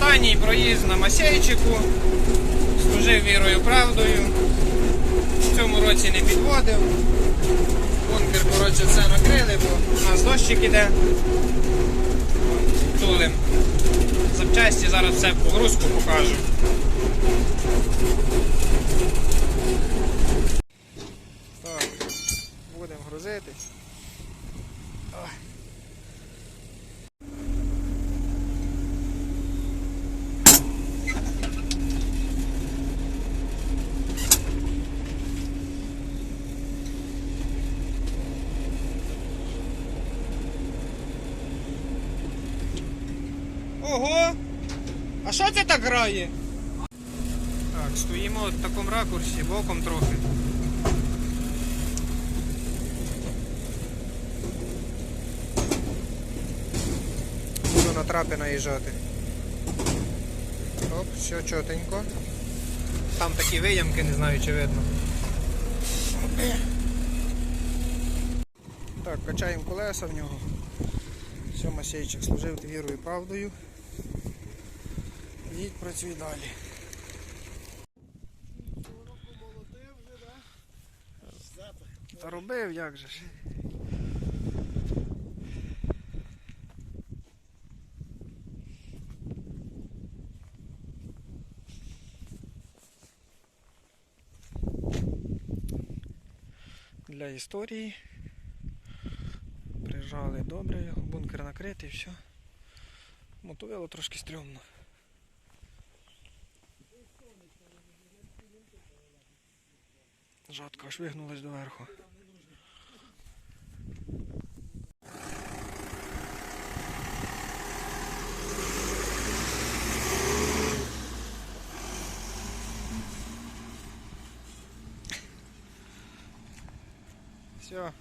Останній проїзд на Масейчику. Служив вірою правдою. В цьому році не підводив. Бункер, коротше, все накрили, бо у нас дощик іде. Тулим. Запчасті зараз все погрузку покажу. Так, будемо грузитись. Ого! А що це так грає? Так, стоїмо в такому ракурсі, боком трохи. Буду на трапи наїжджати. Оп, все чотенько. Там такі виямки, не знаю чи видно. Так, качаємо колеса в нього. Все, Масейчик служив вірою і правдою. Їдь працюй далі. Та робив як же ж. Для історії. Приїжджали добре, бункер накритий, все. Мотовило трошки стрьомно. Жатка аж вигнулась доверху. Все,